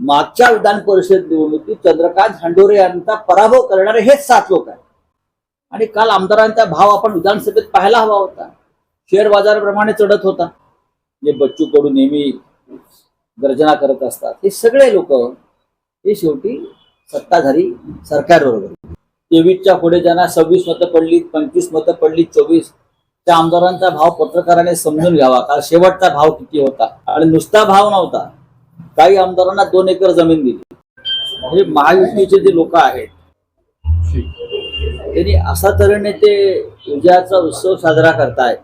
मागच्या विधान परिषद निवडणुकीत चंद्रकांत झांडोरे यांचा पराभव करणारे हेच सात लोक आहेत. आणि काल आमदारांचा भाव आपण विधानसभेत पाहायला हवा होता. शेअर बाजाराप्रमाणे चढत होता. जे बच्चू कडू नेहमी गर्जना करत असतात हे सगळे लोक हे शेवटी सत्ताधारी सरकारबरोबर तेवीसच्या पुढे ज्यांना सव्वीस मतं पडली पंचवीस मतं पडली चोवीस त्या आमदारांचा भाव पत्रकाराने समजून घ्यावा. का शेवटचा भाव किती होता? आणि नुसता भाव नव्हता. काही आमदारांना दोन एकर जमीन दिली. हे महायुतीचे जे लोक आहेत त्यांनी असा तऱ्हेने ते विजयाचा उत्सव साजरा करतायत.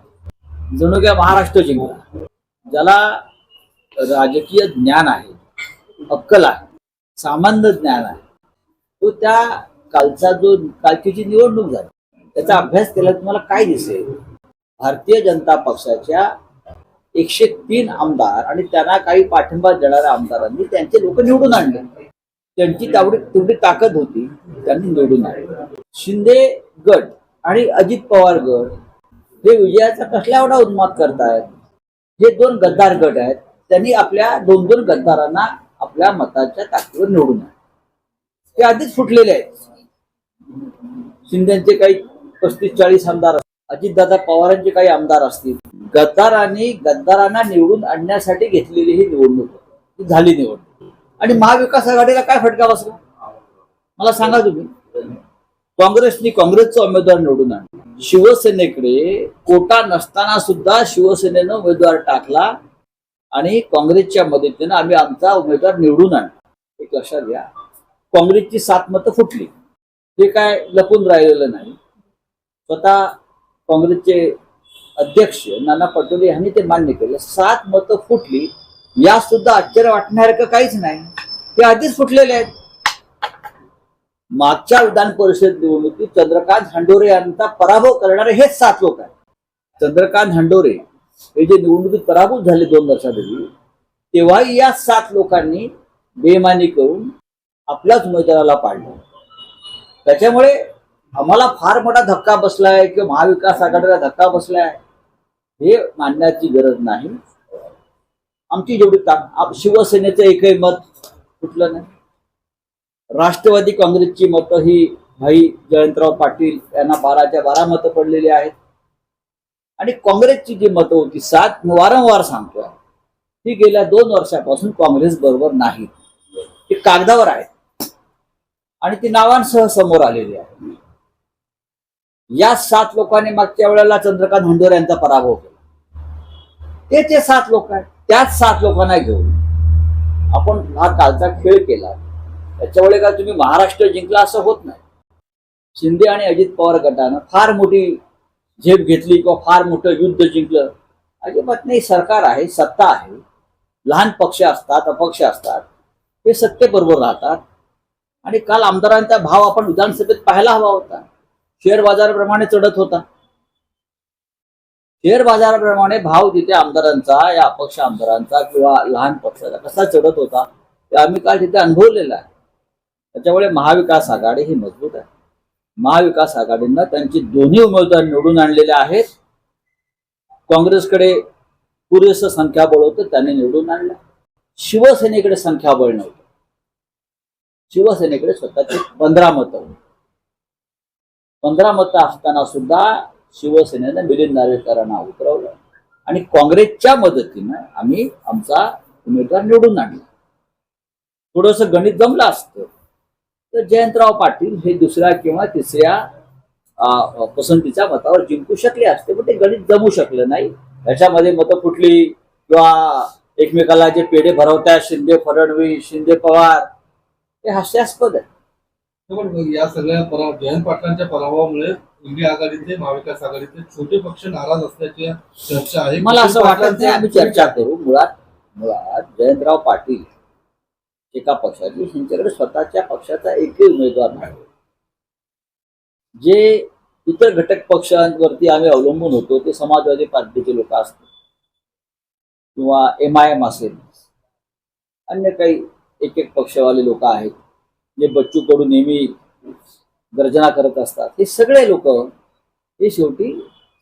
जणू काय महाराष्ट्र जिंकला. ज्याला राजकीय ज्ञान आहे अक्कल आहे सामान्य ज्ञान आहे तो त्या कालचा जो कालची जी निवडणूक झाली त्याचा अभ्यास केला तुम्हाला काय दिसेल? भारतीय जनता पक्षाच्या एकशे तीन आमदार आणि त्यांना काही पाठिंबा देणाऱ्या आमदारांनी त्यांचे लोक निवडून आणले. त्यांची तेवढी तेवढी ताकद होती त्यांनी निवडून आणले. शिंदे गट आणि अजित पवार गट हे विजयाचा कसला एवढा उन्माद करतायत? हे दोन गद्दार गट आहेत त्यांनी आपल्या दोन दोन गद्दारांना आपल्या मताच्या ताकदीवर निवडून आणले. ते आधीच फुटलेले आहेत. शिंदेचे काही पस्तीस चाळीस आमदार अजितदादा पवारांचे काही आमदार असतील. गद्दारांनी गद्दारांना निवडून आणण्यासाठी घेतलेली ही निवडणूक ती झाली निवडणूक. आणि महाविकास आघाडीला काय फटका बसला? मला सांगा तुम्ही. काँग्रेसनी काँग्रेसचा उमेदवार निवडून आणला. शिवसेनेकडे कोटा नसताना सुद्धा शिवसेनेनं उमेदवार टाकला आणि काँग्रेसच्या मदतीनं आम्ही आमचा उमेदवार निवडून आणला. एक लक्षात घ्या. काँग्रेसची सात मतं फुटली. ते काय लपून राहिलेलं नाही. स्वतः काँग्रेसचे अध्यक्ष नाना पटोले यांनी ते मान्य केलं. सात मतं फुटली या सुद्धा आश्चर्य वाटण्यासारखं काहीच नाही. ते आधीच फुटलेले आहेत. मागच्या विधान परिषद निवडणुकीत चंद्रकांत हंडोरे यांचा पराभव करणारे हेच सात लोक आहेत. चंद्रकांत हंडोरे हे जे निवडणुकीत पराभूत झाले दोन वर्षापूर्वी तेव्हाही या सात लोकांनी बेमानी करून आपल्याच उमेदवाराला पाडलं. त्याच्यामुळे आम्हाला फार मोठा धक्का बसलाय किंवा महाविकास आघाडीला धक्का बसलाय. हे मानण्याची गरज नाही. आमची जेवढी ताक शिवसेनेचं एकही मत कुठलं नाही. राष्ट्रवादी काँग्रेसची मतं ही भाई जयंतराव पाटील यांना बाराच्या बारा मतं पडलेली आहेत. आणि काँग्रेसची जी मतं होती सात मी वारंवार सांगतोय. ती गेल्या दोन वर्षापासून काँग्रेस बरोबर नाही. ती कागदावर आहेत. आणि ती नावांसह समोर आलेली आहे या सात लोकांनी मागच्या वेळेला चंद्रकांत हंडोर यांचा पराभव केला. ते ते सात लोक आहेत त्याच सात लोकांना घेऊन आपण हा कालचा खेळ केला. त्याच्यामुळे का तुम्ही महाराष्ट्र जिंकला असं होत नाही. शिंदे आणि अजित पवार गटानं फार मोठी झेप घेतली किंवा फार मोठं युद्ध जिंकलं. अजिबात नाही सरकार आहे सत्ता आहे. लहान पक्ष असतात अपक्ष असतात. ते सत्तेबरोबर राहतात. आणि काल आमदारांचा भाव आपण विधानसभेत पाहायला हवा होता. शेअर बाजाराप्रमाणे चढत होता. शेअर बाजाराप्रमाणे भाव तिथे आमदारांचा या अपक्ष आमदारांचा किंवा लहान पक्षाचा कसा चढत होता ते आम्ही काल तिथे अनुभवलेला आहे. त्याच्यामुळे महाविकास आघाडी ही मजबूत आहे. महाविकास आघाडीनं त्यांची दोन्ही उमेदवार निवडून आणलेले आहेत. काँग्रेसकडे पुरेसं संख्याबळ होतं त्यांनी निवडून आणलं. शिवसेनेकडे संख्याबळ नव्हतं. शिवसेनेकडे स्वतःचे पंधरा मतं होती. पंधरा मतं असताना सुद्धा शिवसेनेनं मिलिंद नार्वेकरांना उतरवलं. आणि काँग्रेसच्या मदतीनं आम्ही आमचा उमेदवार निवडून आणला. थोडस गणित जमलं असतं. तर जयंतराव पाटील हे दुसऱ्या किंवा तिसऱ्या अं, पसंतीच्या मतावर जिंकू शकले असते पण ते गणित जमू शकलं नाही. ह्याच्यामध्ये मतं फुटली किंवा एकमेकाला जे पेढे भरवतात शिंदे फडणवीस शिंदे पवार हे हास्यास्पद आहे. पण या सगळ्या पराभव जयंत पाटलांच्या पराभवामुळे इंडिया आघाडीचे महाविकास आघाडीचे छोटे पक्ष नाराज असल्याची चर्चा आहे. मला असं वाटत नाही आम्ही चर्चा करू. मुळात मुळात जयंतराव पाटील एका पक्षाची त्यांच्याकडे स्वतःच्या पक्षाचा एकही उमेदवार नाही. जे इतर घटक पक्षांवरती आम्ही अवलंबून होतो ते समाजवादी पार्टीचे लोक असतील किंवा एम आय एम असेल. अन्य काही एक एक पक्षवाले लोक आहेत. जे बच्चू कडू नेहमी गर्जना करत असतात. हे सगळे लोक हे शेवटी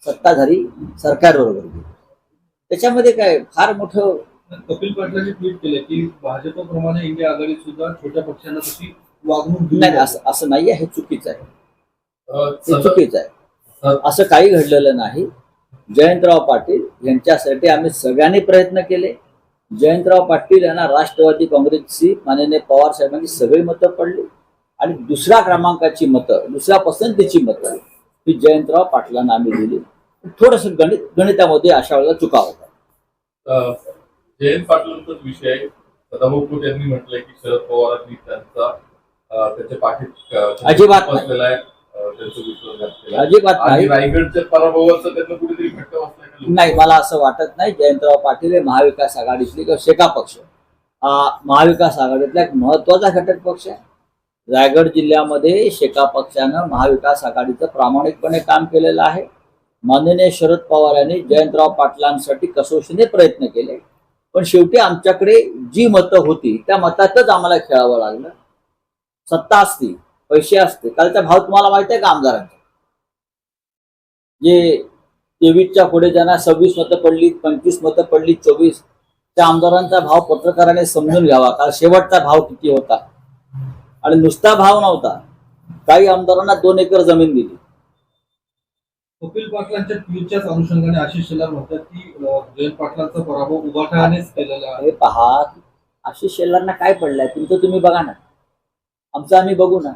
सत्ताधारी सरकारबरोबर गेले. त्याच्यामध्ये काय फार मोठं कपिल पाटलांनी ट्विट केलं की भाजपप्रमाणे इंडिया आघाडीत सुद्धा छोट्या पक्षांना तशी वागणूक नाही. असं नाहीये हे चुकीचं आहे. हे चुकीचं आहे. असं काही घडलेलं नाही. जयंतराव पाटील यांच्यासाठी आम्ही सगळ्यांनी प्रयत्न केले. जयंतराव पाटील यांना राष्ट्रवादी काँग्रेसची माननीय पवार साहेबांनी सगळी मतं पडली. आणि दुसऱ्या क्रमांकाची मतं दुसऱ्या पसंतीची मतं ही जयंतराव पाटलांना आम्ही दिली. थोडस गणित गणितामध्ये अशा वेळेला चुका होता जयंत पाटलांचाच विषय सदाभाऊ यांनी म्हटलंय की शरद पवारांनी त्यांचा त्यांच्या पाठीत अजिबात अजिबात रायगडच्या पराभवाचा त्यांना कुठेतरी लोकांना? नाही मला असं वाटत नाही. जयंतराव पाटील हे महाविकास आघाडीतले किंवा शेका पक्ष. हा महाविकास आघाडीतला एक महत्त्वाचा घटक पक्ष आहे. रायगड जिल्ह्यामध्ये शेका पक्षानं महाविकास आघाडीचं प्रामाणिकपणे काम केलेलं आहे. माननीय शरद पवार यांनी जयंतराव पाटलांसाठी कसोशीने प्रयत्न केले. पण शेवटी आमच्याकडे जी मतं होती त्या मतातच आम्हाला खेळावं लागलं. सत्ता असती पैसे असते. कालचा भाव तुम्हाला माहिती आहे का आमदारांचा जे तेवीसच्या पुढे ज्यांना सव्वीस मतं पडली पंचवीस मतं पडली चोवीस त्या आमदारांचा भाव पत्रकाराने समजून घ्यावा. कारण शेवटचा भाव किती होता? आणि नुसता भाव नव्हता. काही आमदारांना दोन एकर जमीन दिली. कपिल पाटलांच्या ट्विटच्याच अनुषंगाने आशिष शेलार म्हणतात की जयंत पाटलांचा पराभव उभाठानेच केलेला आहे. पहा आशिष शेलारना काय पडलंय? तुमचं तुम्ही बघा ना. आमचं आम्ही बघू ना.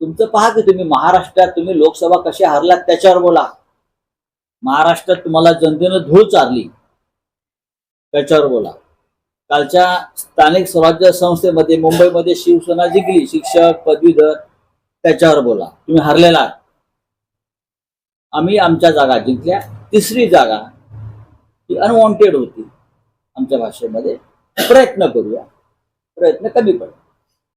तुमचं पहा की तुम्ही महाराष्ट्रात तुम्ही लोकसभा कशी हारलात त्याच्यावर बोला. महाराष्ट्रात तुम्हाला जनतेनं धूळ चारली. त्याच्यावर बोला. कालच्या स्थानिक स्वराज्य संस्थेमध्ये मुंबईमध्ये शिवसेना जिंकली. शिक्षक पदवीधर त्याच्यावर बोला. तुम्ही हरलेला आहात. आम्ही आमच्या जागा जिंकल्या. तिसरी जागा ही अनवॉन्टेड होती. आमच्या भाषेमध्ये. प्रयत्न करूया. प्रयत्न कमी पडला